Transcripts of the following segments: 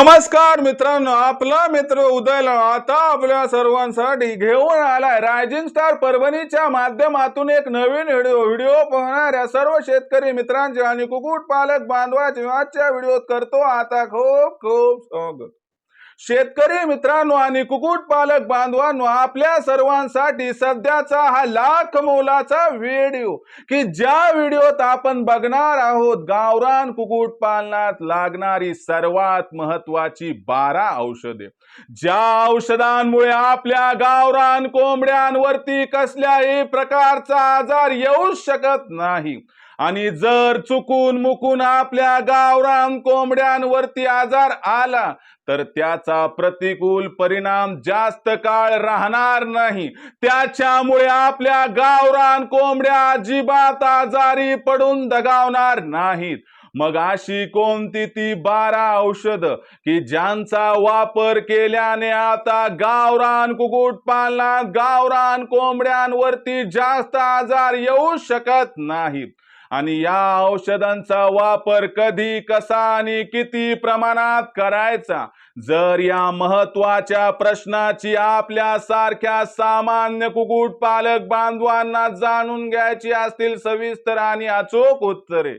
नमस्कार मित्रांनो आपला मित्र उदयला आता आपल्या सर्वांसाठी घेऊन आलाय रायझिंग स्टार परभणीच्या माध्यमातून एक नवीन व्हिडिओ. व्हिडिओ पाहणाऱ्या सर्व शेतकरी मित्रांचे आणि कुकुट पालक बांधवाचे आजच्या व्हिडिओत करतो आता खूप खूप स्वागत. शेतकरी मित्रांनो आणि कुकुट पालक बांधवांनो आपल्या सर्वांसाठी सध्याचा हा लाख मोलाचा व्हिडिओ की ज्या व्हिडिओत आपण बघणार आहोत गावरान कुकुट पालनात लागणारी सर्वात महत्वाची बारा औषधे. ज्या औषधांमुळे आपल्या गावरान कोंबड्यांवरती कसल्याही प्रकारचा आजार येऊ शकत नाही. आणि जर चुकून मुकून आपल्या गावरान कोंबड्यांवरती आजार आला तर त्याचा प्रतिकूल परिणाम जास्त काळ राहणार नाही. त्याच्यामुळे आपल्या गावरान कोंबड्या अजिबात आजारी पडून दगावणार नाहीत. मग अशी कोणती ती बारा औषध की ज्यांचा वापर केल्याने आता गावरान कुकुटपालनात गावरान कोंबड्यांवरती जास्त आजार येऊ शकत नाहीत? आणि या औषधांचा वापर कधी कसा आणि किती प्रमाणात करायचा? जर या महत्त्वाच्या प्रश्नाची आपल्या सारख्या सामान्य कुकुट पालक बांधवांना जाणून घ्यायची असतील सविस्तर आणि अचूक उत्तरे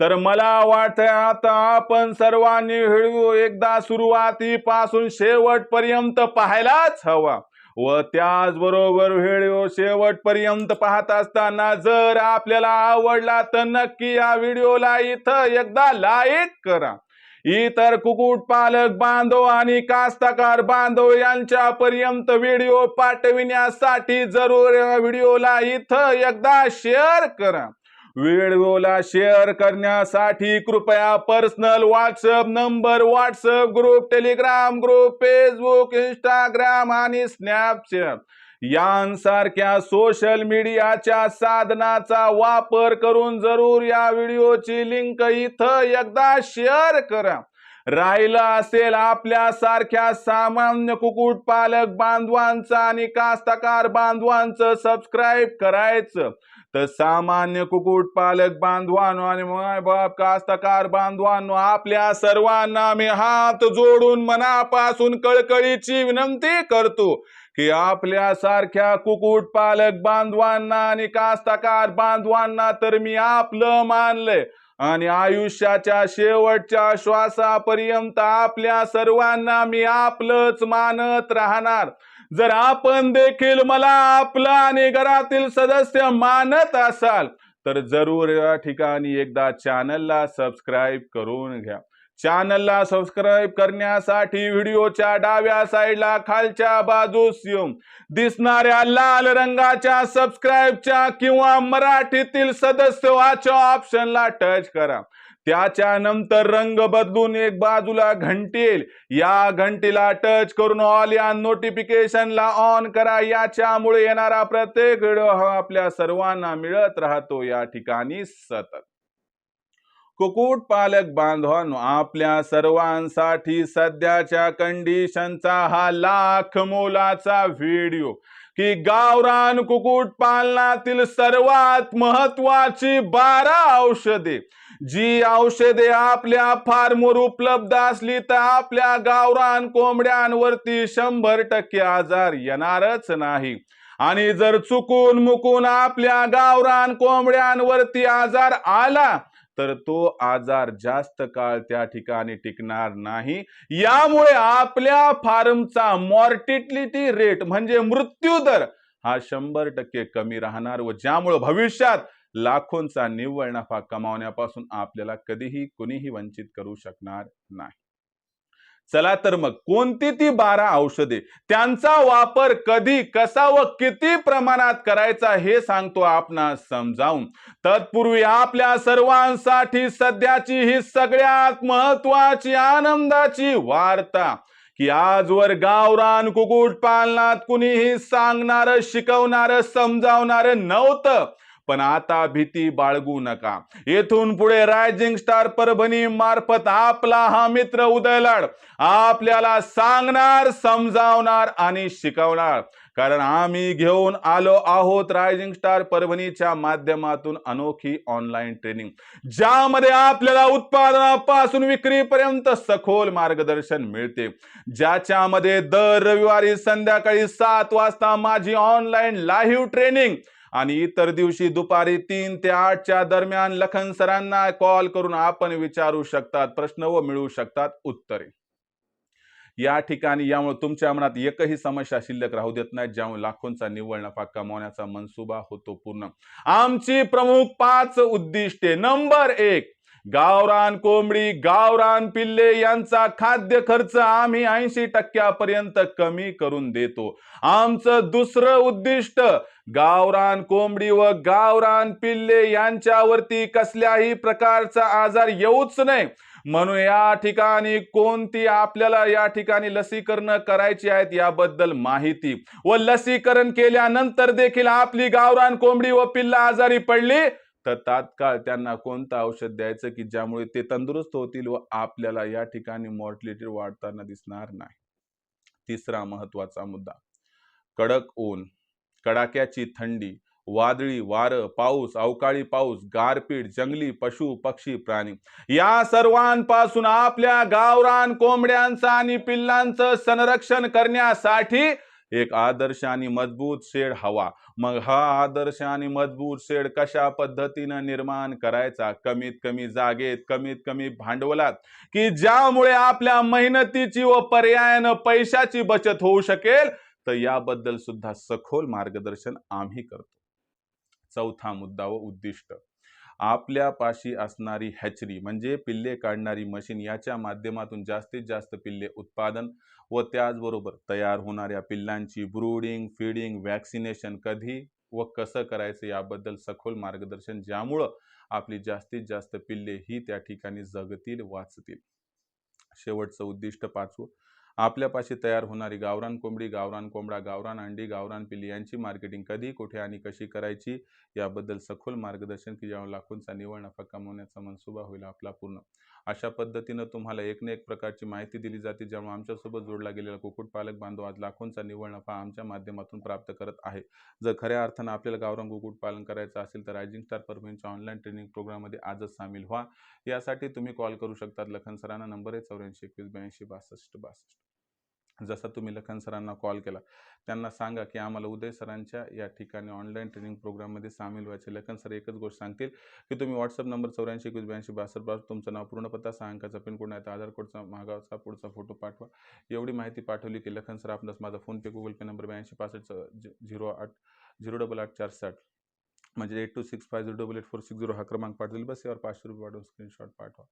तर मला वाटतंय आता आपण सर्वांनी हळू एकदा सुरुवातीपासून शेवटपर्यंत पाहायलाच हवा. व त्याचबरोबर व्हिडिओ शेवटपर्यंत पाहत असताना जर आपल्याला आवडला तर नक्की या व्हिडिओला इथं एकदा लाईक करा. इतर कुक्कुटपालक बांधव आणि कास्तकार बांधव यांच्यापर्यंत व्हिडिओ पाठविण्यासाठी जरूर व्हिडिओला इथं एकदा शेअर करा. व्हिडिओला शेअर करण्यासाठी कृपया personal WhatsApp number WhatsApp group Telegram group Facebook Instagram आणि स्नॅपचॅट यांसारख्या सोशल मीडियाच्या साधनाचा वापर करून जरूर या व्हिडिओची लिंक इथं एकदा शेअर करा. राहिलं असेल आपल्या सारख्या सामान्य कुकुट पालक बांधवांचं आणि कास्तकार बांधवांचं सबस्क्राईब करायचं. तर सामान्य कुकुट पालक बांधवांनो आणि माय बाप कास्तकार बांधवांनो आपल्या सर्वांना मी हात जोडून मनापासून कळकळीची विनंती करतो की आपल्या सारख्या कुकुट पालक बांधवांना आणि कास्तकार बांधवांना तर मी आपलं मानलंय आणि आयुष्याच्या शेवटच्या श्वासापर्यंत आपल्या सर्वांना मी आपलंच मानत राहणार. जर आपण देखील मला आपलं आणि घरातील सदस्य मानत असाल तर जरूर या ठिकाणी एकदा चॅनलला सबस्क्राईब करून घ्या. चॅनलला सबस्क्राईब करण्यासाठी व्हिडिओच्या डाव्या साईडला खालच्या बाजूस येऊन दिसणाऱ्या लाल रंगाच्या सबस्क्राईबच्या किंवा मराठीतील सदस्य वाच्या ऑप्शनला टच करा. त्याच्यानंतर रंग बदलून एक बाजूला घंटी येईल या घंटीला टच करून ऑल या नोटिफिकेशनला ऑन करा. याच्यामुळे येणारा प्रत्येक व्हिडिओ हा आपल्या सर्वांना मिळत राहतो. या ठिकाणी सतत. कुकुट पालक बांधवांनो आपल्या सर्वांसाठी सध्याच्या कंडिशनचा हा लाख मोलाचा व्हिडिओ की गावरान कुकुट पालनातील सर्वात महत्वाची बारा औषधे. जी औषधे आपल्या फार्मवर उपलब्ध असली तर आपल्या गावरान कोंबड्यांवरती शंभर टक्के आजार येणारच नाही. आणि जर चुकून मुकून आपल्या गावरान कोंबड्यांवरती आजार आला तर तो आजार जास्त काळ त्या ठिकाणी टिकणार नाही. यामुळे आपल्या फार्मचा मॉर्टिलिटी रेट म्हणजे मृत्यू दर हा शंभर टक्के कमी राहणार व ज्यामुळे भविष्यात लाखोंचा निव्वळ नफा कमावण्यापासून आपल्याला कधीही कुणीही वंचित करू शकणार नाही. चला तर मग कोणती ती बारा औषधे? त्यांचा वापर कधी कसा व किती प्रमाणात करायचा हे सांगतो आपणास समजावून. तत्पूर्वी आपल्या सर्वांसाठी सध्याची ही सगळ्यात महत्वाची आनंदाची वार्ता की आजवर गावरान कुकुट पालनात कुणीही सांगणार शिकवणार समजावणार नव्हतं. पण आता भीती बाळगू नका. येथून पुढे रायझिंग स्टार परभणी मार्फत आपला हा मित्र उदयलाड आपल्याला सांगणार समजावणार आणि शिकवणार. कारण आम्ही घेऊन आलो आहोत रायझिंग स्टार परभणीच्या माध्यमातून अनोखी ऑनलाईन ट्रेनिंग ज्यामध्ये आपल्याला उत्पादनापासून विक्रीपर्यंत सखोल मार्गदर्शन मिळते. ज्याच्यामध्ये दर रविवारी संध्याकाळी सात वाजता माझी ऑनलाईन लाईव्ह ट्रेनिंग आणि इतर दिवशी दुपारी तीन ते आठच्या दरम्यान लखन सरांना कॉल करून आपण विचारू शकतात प्रश्न व मिळवू शकतात उत्तरे. या ठिकाणी यामुळे तुमच्या मनात एकही समस्या शिल्लक राहू देत नाही ज्यामुळे लाखोंचा निव्वळ नफा कमावण्याचा मनसुबा होतो पूर्ण. आमची प्रमुख पाच उद्दिष्टे. नंबर एक गावरान कोंबडी गावरान पिल्ले यांचा खाद्य खर्च आम्ही ऐंशी टक्क्यापर्यंत कमी करून देतो. आमचं दुसरं उद्दिष्ट गावरान कोंबडी व गावरान पिल्ले यांच्यावरती कसल्याही प्रकारचा आजार येऊच नाही म्हणून या ठिकाणी कोणती आपल्याला या ठिकाणी लसीकरण करायची आहेत याबद्दल माहिती व लसीकरण केल्यानंतर देखील आपली गावरान कोंबडी व पिल्ला आजारी पडली तर तात्काळ त्यांना कोणतं औषध द्यायचं की ज्यामुळे ते तंदुरुस्त होतील व आपल्याला या ठिकाणी मॉर्टिलिटी वाढताना दिसणार नाही? तिसरा महत्त्वाचा मुद्दा. कडक ऊन कडाक्याची थंडी वादळी वारं पाऊस अवकाळी पाऊस गारपीट जंगली पशु पक्षी प्राणी. या सर्वांपासून आपल्या गावरान कोंबड्यांचं आणि पिल्लांचं संरक्षण करण्यासाठी एक आदर्श आणि मजबूत शेड हवा. मग हा आदर्श आणि मजबूत शेड कशा पद्धतीनं निर्माण करायचा? कमीत कमी जागेत कमीत कमी भांडवलात. की ज्यामुळे आपल्या मेहनतीची व पर्यायानं पैशाची बचत होऊ शकेल तर याबद्दल सुद्धा सखोल मार्गदर्शन आम्ही करतो. चौथा मुद्दा व उद्दिष्ट. आपल्यापाशी असणारी हॅचरी म्हणजे पिल्ले काढणारी मशीन याच्या माध्यमातून जास्तीत जास्त पिल्ले उत्पादन व त्याचबरोबर तयार होणाऱ्या पिल्लांची ब्रूडिंग फीडिंग वॅक्सिनेशन कधी व कसं करायचं याबद्दल सखोल मार्गदर्शन ज्यामुळं आपली जास्तीत जास्त पिल्ले ही त्या ठिकाणी जगतील वाचतील. शेवटचं उद्दिष्ट पाचवं आपल्यापाशी तयार होणारी गावरान कोंबडी गावरान कोंबडा गावरान अंडी गावरान पिल्ली यांची मार्केटिंग कधी कुठे आणि कशी करायची याबद्दल सखोल मार्गदर्शन की ज्यावर लाखोंचा निव्वळ नफा कमवण्याचा मनसुबा होईल आपला पूर्ण. अशा पद्धतीनं तुम्हाला एक ना एक प्रकारची माहिती दिली जाते ज्यामुळे आमच्यासोबत जोडला गेलेला कुक्कुटपालक बांधव आज लाखोंचा निव्वळ नफा आमच्या माध्यमातून प्राप्त करत आहे. जर खऱ्या अर्थानं आपल्याला गावरान कुक्कुटपालन करायचं असेल तर रायझिंग स्टार परभणीच्या ऑनलाईन ट्रेनिंग प्रोग्राममध्ये आजच सामील व्हा. यासाठी तुम्ही कॉल करू शकतात लखन सरांना. नंबर आहे चौऱ्याऐंशी एकवीस ब्याऐंशी बासष्ट बासष्ट. जसा तुम्ही लखन सरांना कॉल केला त्यांना सांगा की आम्हाला उदय सरांच्या या ठिकाणी ऑनलाईन ट्रेनिंग प्रोग्राममध्ये सामील व्हायचे. लखन सर एकच गोष्ट सांगतील की तुम्ही व्हॉट्सअप नंबर चौऱ्याऐंशी एकवीस ब्याऐंशी बासष्ट बास तुमचं नाव पूर्ण पत्ता सहा अंकाचा पिनकोड नाही तर आधार कोडचा मागावचा पुढचा फोटो पाठवा. एवढी माहिती पाठवली की लखन सर आपणास माझा फोनपे गुगल पे नंबर ब्याऐंशी पासष्ट झिरो आठ झिरो डबल आठ चार साठ म्हणजे eight two six five zero double eight four six zero हा क्रमांक पाठवेल बस यावर पाचशे रुपये पाठवून स्क्रीनशॉट पाठवा.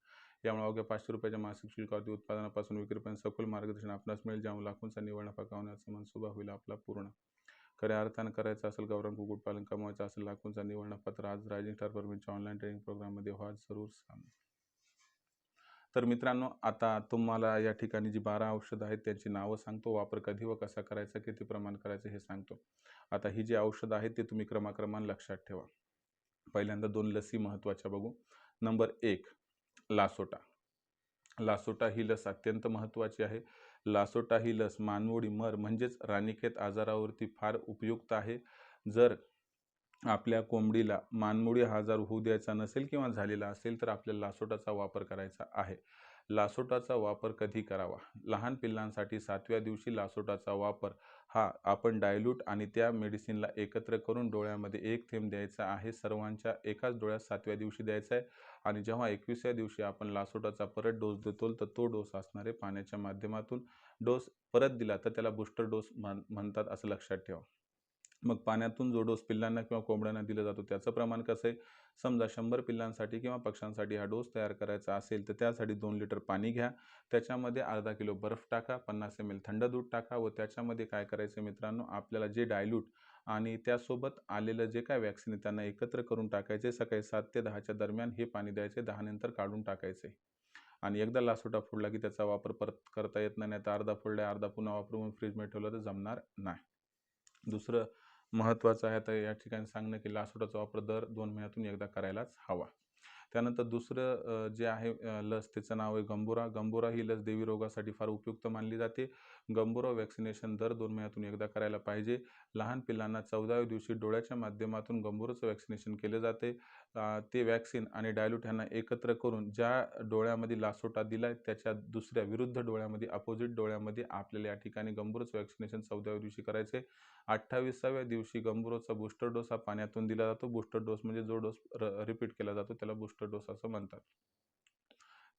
यामुळे अवघ्या पाचशे रुपयाच्या मासिक शुल्कावरती उत्पादनापासून विक्रीपर्यंत सखोल मार्गदर्शन आपणास मिळेल ज्यामुळे लाखोंचा निवड नफा कमवण्याचा मनसुबा होईल आपला पूर्ण. खऱ्या अर्थानं करायचं असेल गावरान कुक्कुटपालन कमवायचं असेल लाखोंचा निवड नफा तर आज रायझिंग स्टार परमिटच्या ऑनलाईन ट्रेनिंग प्रोग्राममध्ये व्हा जरूर सांग तर मित्रांनो आता तुम्हाला या ठिकाणी जी बारा औषधं आहेत त्यांची नावं सांगतो वापर कधी व कसा करायचा किती प्रमाण करायचं हे सांगतो. आता ही जी औषधं आहेत ते तुम्ही क्रमाक्रमान लक्षात ठेवा. पहिल्यांदा दोन लसी महत्त्वाच्या बघू. नंबर एक लासोटा. लासोटा ही लस अत्यंत महत्त्वाची आहे. लासोटा ही लस मानवोडी मर म्हणजेच राणीखेत आजारावरती फार उपयुक्त आहे. जर आपल्या कोंबडीला मानमोडी हा आजार होऊ द्यायचा नसेल किंवा झालेला असेल तर आपल्याला लासोटाचा वापर करायचा आहे. लासोटाचा वापर कधी करावा? लहान पिल्लांसाठी सातव्या दिवशी लासोटाचा वापर हा आपण डायल्यूट आणि त्या मेडिसिनला एकत्र करून डोळ्यामध्ये एक थेंब द्यायचा आहे. सर्वांच्या एकाच डोळ्यात सातव्या दिवशी द्यायचा आहे. आणि जेव्हा एकविसव्या दिवशी आपण लासोटाचा परत डोस देतो तर तो डोस असणारे पाण्याच्या माध्यमातून डोस परत दिला तर त्याला बूस्टर डोस म्हणतात असं लक्षात ठेवा. मग पाण्यातून जो डोस पिल्लांना किंवा कोंबड्यांना दिला जातो त्याचं प्रमाण कसं आहे? समजा शंभर पिल्लांसाठी किंवा पक्ष्यांसाठी हा डोस तयार करायचा असेल तर त्यासाठी दोन लिटर पाणी घ्या. त्याच्यामध्ये अर्धा किलो बर्फ टाका पन्नास एम एल थंड दूध टाका व त्याच्यामध्ये काय करायचं मित्रांनो आपल्याला जे डायल्यूट आणि त्यासोबत आलेलं जे काय वॅक्सिन आहे त्यांना एकत्र करून टाकायचे सकाळी सात ते दहाच्या दरम्यान हे पाणी द्यायचे दहा नंतर काढून टाकायचे. आणि एकदा लासोटा फोडला की त्याचा वापर परत करता येत नाही तर अर्धा फोडला अर्धा पुन्हा वापरून फ्रीजमध्ये ठेवलं तर जमणार नाही. दुसरं महत्त्वाचं आहे. तर या ठिकाणी सांगणं की लासोटाचा वापर दर दोन महिन्यातून एकदा करायलाच हवा. त्यानंतर दुसरं जे आहे लस त्याचं नाव आहे गंबोरा गंबोरा ही लस देवी रोगासाठी फार उपयुक्त मानली जाते. गंबुरा वॅक्सिनेशन दर दोन महिन्यातून एकदा करायला पाहिजे. लहान पिल्लांना चौदाव्या दिवशी डोळ्याच्या माध्यमातून गंभीरचं वॅक्सिनेशन केले जाते. ते वॅक्सिन आणि डायल्यूट ह्यांना एकत्र करून ज्या डोळ्यामध्ये लासोटा दिला आहे त्याच्या दुसऱ्या विरुद्ध डोळ्यामध्ये अपोजिट डोळ्यामध्ये आपल्याला या ठिकाणी गंभीरचं वॅक्सिनेशन चौदाव्या दिवशी करायचे अठ्ठावीसाव्या दिवशी गंभीरोचा बूस्टर डोस हा पाण्यातून दिला जातो. बूस्टर डोस म्हणजे जो डोस रिपीट केला जातो त्याला बूस्टर डोस असं म्हणतात.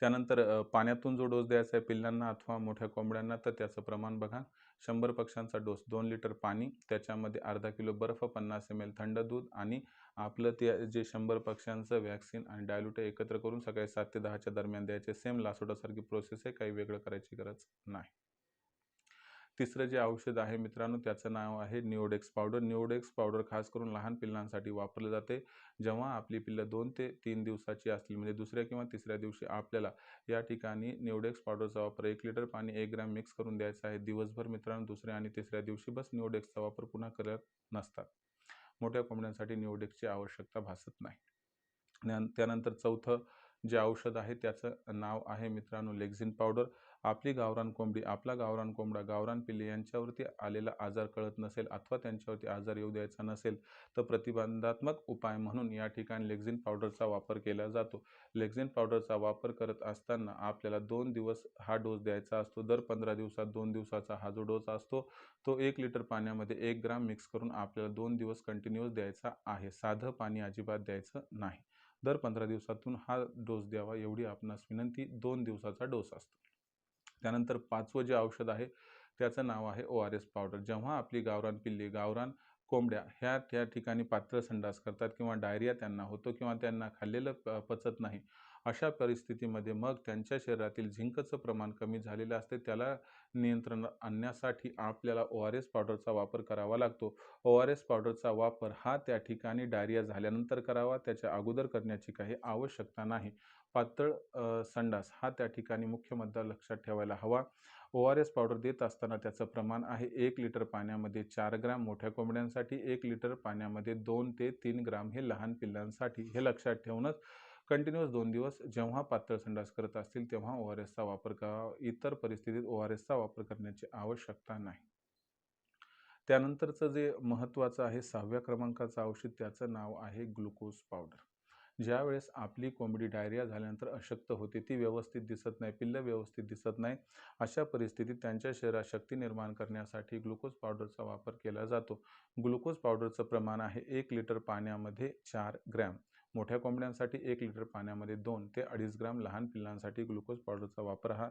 त्यानंतर पाण्यातून जो डोस द्यायचा आहे पिल्लांना अथवा मोठ्या कोंबड्यांना तर त्याचं प्रमाण बघा. शंभर पक्ष्यांचा डोस दोन लिटर पाणी त्याच्यामध्ये अर्धा किलो बर्फ पन्नास एम एल थंड दूध आणि आपलं ते जे शंभर पक्ष्यांचं वॅक्सिन आणि डायलुटे एकत्र करून सकाळी सात ते दहाच्या दरम्यान द्यायचे. सेम लासोटासारखी प्रोसेस आहे काही वेगळं करायची गरज नाही. तिसरं जे औषध आहे मित्रांनो त्याचं नाव आहे निओडेक्स पावडर निओडेक्स पावडर खास करून लहान पिल्लांसाठी वापरलं जाते. जेव्हा आपली पिल्लं दोन ते तीन दिवसाची असतील म्हणजे दुसऱ्या किंवा तिसऱ्या दिवशी आपल्याला या ठिकाणी निओडेक्स पावडरचा वापर एक लिटर पाणी एक ग्रॅम मिक्स करून द्यायचा आहे. दिवसभर मित्रांनो दुसऱ्या आणि तिसऱ्या दिवशी बस निओडेक्सचा वापर पुन्हा करत नसतात. मोठ्या कोंबड्यांसाठी निओडेक्सची आवश्यकता भासत नाही. त्यानंतर चौथं जे औषध आहे त्याचं नाव आहे मित्रांनो लेक्झिन पावडर आपली गावरान कोंबडी आपला गावरान कोंबडा गावरान पिल्ले यांच्यावरती आलेला आजार कळत नसेल अथवा त्यांच्यावरती आजार येऊ द्यायचा नसेल तर प्रतिबंधात्मक उपाय म्हणून या ठिकाणी लेक्झिन पावडरचा वापर केला जातो. लेक्झिन पावडरचा वापर करत असताना आपल्याला दोन दिवस हा डोस द्यायचा असतो. दर पंधरा दिवसात दोन दिवसाचा हा जो डोस असतो तो एक लिटर पाण्यामध्ये एक ग्राम मिक्स करून आपल्याला दोन दिवस कंटिन्यूअस द्यायचा आहे. साधं पाणी अजिबात द्यायचं नाही. दर पंधरा दिवसातून हा डोस द्यावा एवढी आपणास विनंती. दोन दिवसाचा डोस असतो. त्यानंतर पाचवं जे औषध आहे त्याचं नाव आहे ओ आर एस पावडर. जेव्हा आपली गावरान पिल्ली गावरान कोंबड्या ह्या त्या ठिकाणी पात्र संडास करतात किंवा डायरिया त्यांना होतो किंवा त्यांना खाल्लेलं पचत नाही अशा परिस्थितीमध्ये मग त्यांच्या शरीरातील झिंकचं प्रमाण कमी झालेलं असते. त्याला नियंत्रण आणण्यासाठी आपल्याला ओ आर एस पावडरचा वापर करावा लागतो. ओ आर एस पावडरचा वापर हा त्या ठिकाणी डायरिया झाल्यानंतर करावा त्याच्या अगोदर करण्याची काही आवश्यकता नाही. पातळ संडास हा त्या ठिकाणी मुख्य मुद्दा लक्षात ठेवायला हवा. ओ आर एस पावडर देत असताना त्याचं प्रमाण आहे एक लिटर पाण्यामध्ये चार ग्राम. मोठ्या कोंबड्यांसाठी एक लिटर पाण्यामध्ये दोन ते तीन ग्राम हे लहान पिल्लांसाठी हे लक्षात ठेवूनच कंटिन्युअस दोन दिवस जेव्हा पातळ संडास करत असतील तेव्हा ओ आर एसचा वापर करावा. इतर परिस्थितीत ओ आर एसचा वापर करण्याची आवश्यकता नाही. त्यानंतरचं जे महत्त्वाचं आहे सहाव्या क्रमांकाचं औषध त्याचं नाव आहे ग्लुकोज पावडर. ज्यावेळेस आपली कोंबडी डायरिया झाल्यानंतर अशक्त होते ती व्यवस्थित दिसत नाही पिल्लं व्यवस्थित दिसत नाही अशा परिस्थितीत त्यांच्या शरीरात शक्ती निर्माण करण्यासाठी ग्लुकोज पावडरचा वापर केला जातो. ग्लुकोज पावडरचं प्रमाण आहे एक लिटर पाण्यामध्ये चार ग्रॅम. मोठ्या कोंबड्यांसाठी एक लिटर पाण्यामध्ये दोन ते अडीच ग्राम लहान पिल्लांसाठी ग्लुकोज पावडरचा वापर हा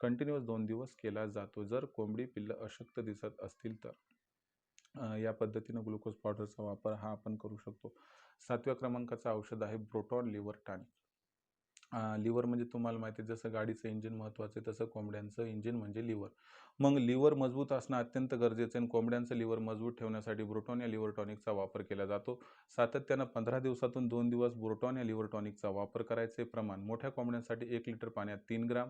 कंटिन्युअस दोन दिवस केला जातो. जर कोंबडी पिल्लं अशक्त दिसत असतील तर या पद्धतीनं ग्लुकोज पावडरचा वापर हा आपण करू शकतो. सातव्या क्रमांकाचं औषध आहे ब्रोटॉन लिव्हर टॉनिक लिव्हर म्हणजे तुम्हाला माहिती आहे जसं गाडीचं इंजिन महत्त्वाचं आहे तसं कोंबड्यांचं इंजिन म्हणजे लिव्हर. मग लिव्हर मजबूत असणं अत्यंत गरजेचं आहे आणि कोंबड्यांचं लिव्हर मजबूत ठेवण्यासाठी ब्रोटॉन या लिव्हर टॉनिकचा वापर केला जातो. सातत्यानं पंधरा दिवसातून दोन दिवस ब्रोटॉन या लिव्हर टॉनिकचा वापर करायचे प्रमाण मोठ्या कोंबड्यांसाठी एक लिटर पाण्यात तीन ग्राम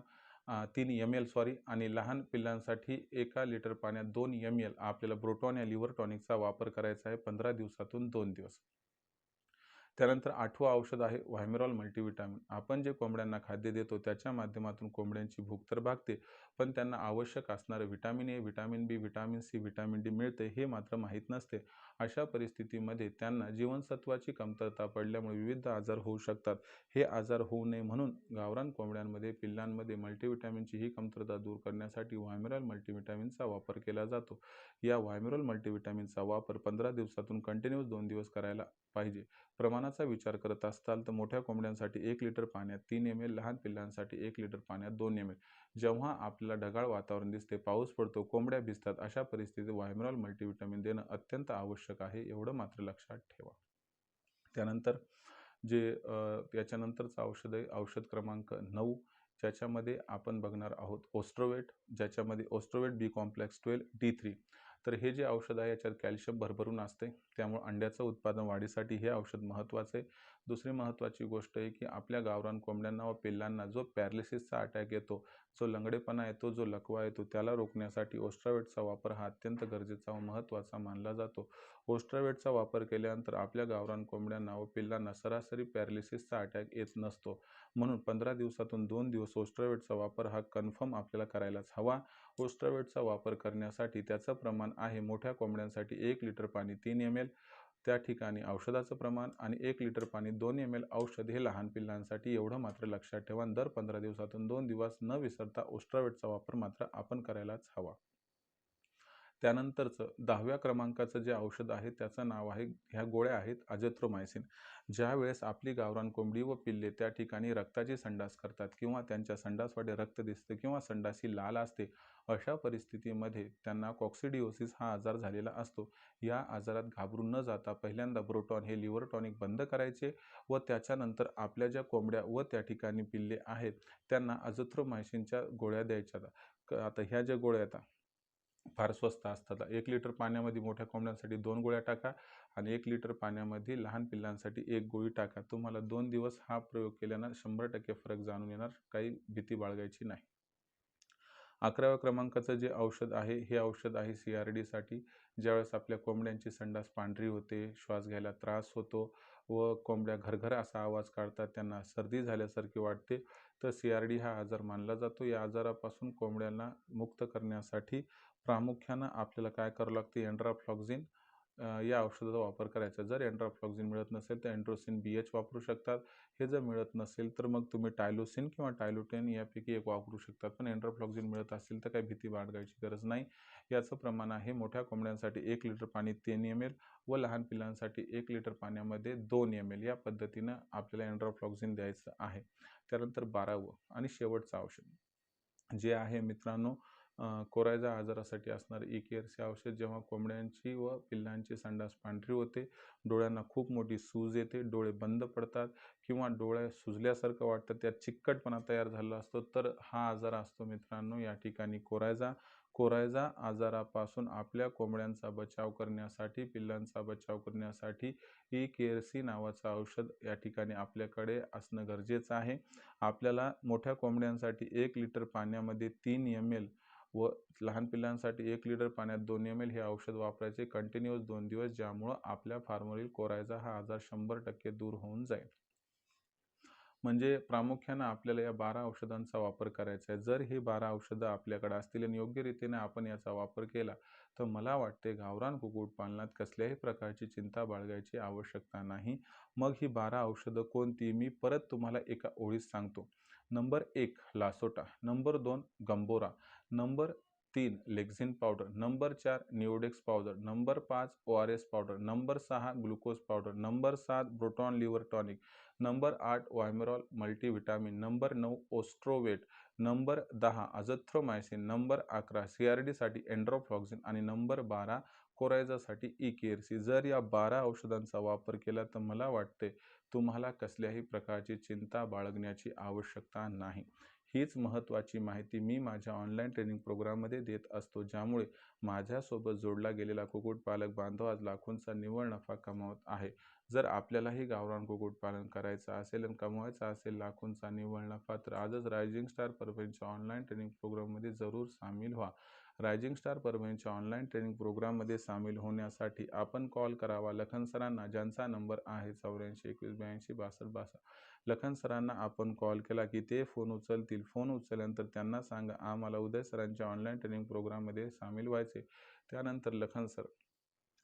तीन एम एल सॉरी आणि लहान पिल्लांसाठी एका लिटर पाण्यात दोन एम एल आपल्याला ब्रोटॉन या लिव्हर टॉनिकचा वापर करायचा आहे पंधरा दिवसातून दोन दिवस. त्यानंतर आठवं औषध आहे व्हायमेरॉल मल्टीविटॅमिन आपण जे कोंबड्यांना खाद्य देतो त्याच्या माध्यमातून कोंबड्यांची भूक तर भागते पण त्यांना आवश्यक असणारं vitamin A vitamin B vitamin C vitamin D मिळते हे मात्र माहीत नसते. अशा परिस्थितीमध्ये त्यांना जीवनसत्वाची कमतरता पडल्यामुळे विविध आजार होऊ शकतात. हे आजार होऊ नये म्हणून गावरान कोंबड्यांमध्ये पिल्लांमध्ये मल्टीव्हिटॅमिनची ही कमतरता दूर करण्यासाठी व्हायमिरॉल मल्टीव्हिटॅमिनचा वापर केला जातो. या व्हायमिरॉल मल्टीव्हिटॅमिनचा वापर पंधरा दिवसातून कंटिन्यूअस दोन दिवस करायला पाहिजे. प्रमाणाचा विचार करत असताल तर मोठ्या कोंबड्यांसाठी एक लिटर पाण्यात तीन एम एल लहान पिल्लांसाठी एक लिटर पाण्यात दोन एम एल जेव्हा आपल्याला ढगाळ वातावरण दिसते पाऊस पडतो कोंबड्या भिजतात अशा परिस्थितीत व्हायमरॉल मल्टीव्हिटॅमिन देणं अत्यंत आवश्यक आहे एवढं मात्र लक्षात ठेवा. त्यानंतर जे याच्यानंतरचं औषध आहे औषध क्रमांक नऊ ज्याच्यामध्ये आपण बघणार आहोत ओस्ट्रोवेट ज्याच्यामध्ये Ostrovet B complex twelve D three. तर हे जे औषध आहे याच्यात कॅल्शियम भरभरून असते. त्यामुळे अंड्याचं उत्पादन वाढीसाठी हे औषध महत्त्वाचं. आहे दुसरी महत्त्वाची गोष्ट आहे की आपल्या गावरान कोंबड्यांना व पिल्लांना जो पॅरालिसिसचा अटॅक येतो जो लंगडेपणा येतो जो लकवा येतो त्याला रोखण्यासाठी ओस्ट्रावेटचा वापर हा अत्यंत गरजेचा व महत्त्वाचा मानला जातो. ओस्ट्रावेटचा वापर केल्यानंतर आपल्या गावरान कोंबड्यांना व पिल्लांना सरासरी पॅरालिसिसचा अटॅक येत नसतो. म्हणून पंधरा दिवसातून दोन दिवस ओस्ट्रावेटचा वापर हा कन्फर्म आपल्याला करायलाच हवा. ओस्ट्रावेटचा वापर करण्यासाठी त्याचं प्रमाण आहे मोठ्या कोंबड्यांसाठी एक लिटर पाणी तीन एम एल त्या ठिकाणी औषधाचं प्रमाण आणि एक लिटर पाणी दोन एम एल औषध हे लहान पिल्लांसाठी एवढं मात्र लक्षात ठेवा दर पंधरा दिवसातून दोन दिवस न विसरता ओस्ट्रावेटचा वापर मात्र आपण करायलाच हवा. त्यानंतरचं दहाव्या क्रमांकाचं जे औषध आहे त्याचं नाव आहे ह्या गोळ्या आहेत अजेथ्रोमायसिन ज्या वेळेस आपली गावरान कोंबडी व पिल्ले त्या ठिकाणी रक्ताची संडास करतात किंवा त्यांच्या संडासवाडे रक्त दिसते किंवा संडासी लाल असते अशा परिस्थितीमध्ये त्यांना कॉक्सिडिओसिस हा आजार झालेला असतो. या आजारात घाबरून न जाता पहिल्यांदा ब्रोटॉन हे लिव्हर टॉनिक बंद करायचे व त्याच्यानंतर आपल्या ज्या कोंबड्या व त्या ठिकाणी पिल्ले आहेत त्यांना अजथ्रोमायसिनच्या गोळ्या द्यायच्या. आता ह्या ज्या गोळ्या आता फार स्वस्त असतात. एक लिटर पाण्यामध्ये मोठ्या कोंबड्यांसाठी दोन गोळ्या टाका आणि एक लिटर पाण्यामध्ये लहान पिल्लांसाठी एक गोळी टाका. तुम्हाला दोन दिवस हा प्रयोग केल्यानं शंभर टक्के फरक जाणून येणार. काही भीती बाळगायची नाही. अकराव्या क्रमांकाचं जे औषध आहे हे औषध आहे सी आर डीसाठी ज्यावेळेस आपल्या कोंबड्यांची संडास पांढरी होते श्वास घ्यायला त्रास होतो व कोंबड्या घरघर असा आवाज काढतात त्यांना सर्दी झाल्यासारखी वाटते तर सी आर डी हा आजार मानला जातो. या आजारापासून कोंबड्यांना मुक्त करण्यासाठी प्रामुख्यानं आपल्याला काय करावं लागते? एन्ड्राफ्लॉक्झिन या औषधाचा वापर करायचा. जर एन्ड्राफ्लॉक्झिन मिळत नसेल तर एन्ड्रोसिन बी एच वापरू शकतात. हे जर मिळत नसेल तर मग तुम्ही टायलोसिन किंवा टायलोटेन यापैकी एक वापरू शकतात. पण एन्ड्राफ्लॉक्झिन मिळत असेल तर काही भीती बाळगायची गरज नाही. याचं प्रमाण आहे मोठ्या कोंबड्यांसाठी एक लिटर पाणी तीन एम एल व लहान पिलांसाठी एक लिटर पाण्यामध्ये दोन एम एल या पद्धतीनं आपल्याला एन्ड्राफ्लॉक्झिन द्यायचं आहे. त्यानंतर बारावं आणि शेवटचं औषध जे आहे मित्रांनो कोरायजा आजारासाठी असणारे ई केअरचे औषध जेव्हा कोंबड्यांची व पिल्लांची संडास पांढरी होते डोळ्यांना खूप मोठी सूज येते डोळे बंद पडतात किंवा डोळ्या सुजल्यासारखं वाटतं त्यात चिकटपणा तयार झाला असतो तर हा आजार असतो मित्रांनो या ठिकाणी कोरायजा कोरायजा आजारापासून आपल्या कोंबड्यांचा बचाव करण्यासाठी पिल्लांचा बचाव करण्यासाठी ई केअरसी नावाचं औषध या ठिकाणी आपल्याकडे असणं गरजेचं आहे. आपल्याला मोठ्या कोंबड्यांसाठी एक लिटर पाण्यामध्ये तीन एम एल व लहान पिल्लांसाठी एक लिटर पाण्यात दोन एम एल हे औषध वापरायचे कंटिन्युअस दोन दिवस ज्यामुळं आपल्या फार्मवरील कोरायचा हा आजार शंभर टक्के दूर होऊन जाईल. म्हणजे प्रामुख्यानं आपल्याला या बारा औषधांचा वापर करायचा आहे. जर ही बारा औषधं आपल्याकडे असतील आणि योग्य रीतीने आपण याचा वापर केला तर मला वाटते गावरान कुक्कुटपालनात कसल्याही प्रकारची चिंता बाळगायची आवश्यकता नाही. मग ही बारा औषधं कोणती? मी परत तुम्हाला एका ओळीत सांगतो. नंबर एक लासोटा. नंबर दोन गंबोरा. नंबर तीन लेक्झिन पावडर. नंबर चार निओडेक्स पावडर. नंबर पाच O R S powder. Number सहा ग्लुकोज पावडर. नंबर सात ब्रोटॉन लिव्हर टॉनिक. नंबर आठ वायमेरॉल मल्टीव्हिटॅमिन. नंबर नऊ ओस्ट्रोवेट. नंबर दहा अजथ्रोमायसिन नंबर अकरा सी आर डीसाठी एन्ड्रोफ्लॉक्झिन आणि नंबर बारा कोरायजासाठी ई केअरसी. जर या बारा औषधांचा वापर केला तर मला वाटते तुम्हाला कसल्याही प्रकारची चिंता बाळगण्याची आवश्यकता नाही. हीच महत्त्वाची माहिती मी माझ्या ऑनलाईन ट्रेनिंग प्रोग्राममध्ये देत असतो ज्यामुळे माझ्यासोबत जोडला गेलेला कुक्कुटपालक बांधव आज लाखोंचा निव्वळ नफा कमावत आहे. जर आपल्यालाही गावरान कुक्कुटपालन करायचं असेल आणि कमवायचा असेल लाखोंचा निव्वळ नफा तर आजच रायझिंग स्टार परफेक्टच्या ऑनलाईन ट्रेनिंग प्रोग्राममध्ये जरूर सामील व्हा. रायझिंग स्टार परभणीच्या ऑनलाईन ट्रेनिंग प्रोग्राममध्ये सामील होण्यासाठी आपण कॉल करावा. लखन सरांना ज्यांचा नंबर आहे चौऱ्याऐंशी एकवीस ब्याऐंशी बासष्ट बासष्ट. लखन सरांना आपण कॉल केला की ते फोन उचलतील. फोन उचलल्यानंतर त्यांना सांगा आम्हाला उदय सरांच्या ऑनलाईन ट्रेनिंग प्रोग्राममध्ये सामील व्हायचे त्यानंतर लखन सर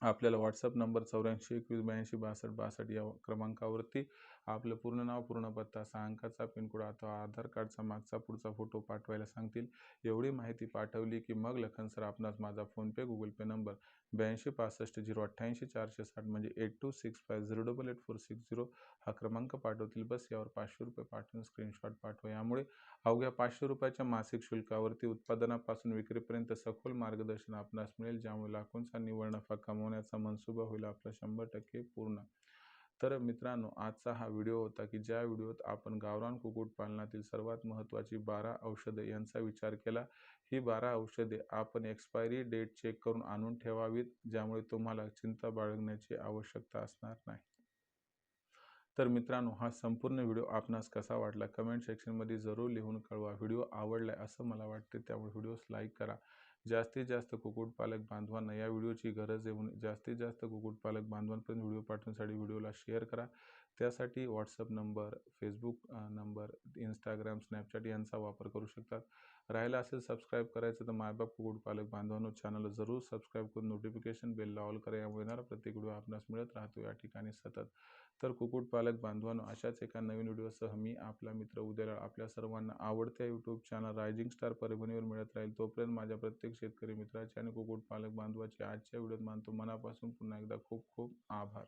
आपल्याला व्हॉट्सअप नंबर चौऱ्याऐंशी एकवीस ब्याऐंशी बासष्ट बासष्ट या क्रमांकावरती आपलं पूर्ण नाव पूर्ण पत्ता सहा अंकाचा पिनकोड अथवा आधार कार्डचा मागचा पुढचा फोटो पाठवायला सांगतील. एवढी माहिती पाठवली की मग लखन सर आपणास माझा फोनपे गुगल पे नंबर ब्याऐंशी पासष्ट झिरो अठ्ठ्याऐंशी चारशे साठ म्हणजे eight two six five zero double eight four six zero हा क्रमांक पाठवतील. बस यावर पाचशे रुपये पाठवून स्क्रीनशॉट पाठवा. यामुळे अवघ्या पाचशे रुपयाच्या मासिक शुल्कावरती उत्पादनापासून विक्रीपर्यंत सखोल मार्गदर्शन आपणास मिळेल ज्यामुळे लाखोंचा निव्वळ नफा कमवण्याचा मनसुबा होईल. आपला शंभर टक्के पूर्ण. तर मित्रांनो आजचा हा व्हिडिओ होता की ज्या व्हिडिओत आपण गावरान कुक्कुटपालनातील सर्वात महत्त्वाची बारा औषधे यांचा विचार केला ही बारा औषधे आपण एक्सपायरी डेट चेक करून आणून ठेवावीत ज्यामुळे तुम्हाला चिंता बाळगण्याची आवश्यकता असणार नाही. तर मित्रांनो हा संपूर्ण व्हिडिओ आपणास कसा वाटला? कमेंट सेक्शनमध्ये जरूर लिहून कळवा. व्हिडिओ आवडलाय असं मला वाटते त्यामुळे व्हिडिओस लाईक करा. जास्तीत जास्त कुक्कुटपालक बांधवांना या व्हिडिओची गरज आहे म्हणून जास्तीत जास्त कुक्कुटपालक बांधवांपर्यंत व्हिडिओ पाठवण्यासाठी व्हिडिओला शेअर करा. त्यासाठी WhatsApp number Facebook number Instagram Snapchat यांचा वापर करू शकतात. राहिला असेल सबस्क्राईब करायचं तर मायबाप कुक्कुटपालक बांधवांनो चॅनलला जरूर सबस्क्राईब करून नोटिफिकेशन बेलला ऑल करा. यामुळे येणारा प्रत्येक व्हिडिओ आपणास मिळत राहतो. या ठिकाणी सतत तर कुक्कुटपालक बांधवांनो अशाच एका नवीन व्हिडिओसह मी आपला मित्र उद्याला आपल्या सर्वांना आवडत्या यूट्यूब चॅनल रायझिंग स्टार परभणीवर मिळत राहील. तोपर्यंत माझ्या प्रत्येक शेतकरी मित्राचे आणि कुक्कुटपालक बांधवाचे आजच्या व्हिडिओत मानतो मनापासून पुन्हा एकदा खूप खूप आभार.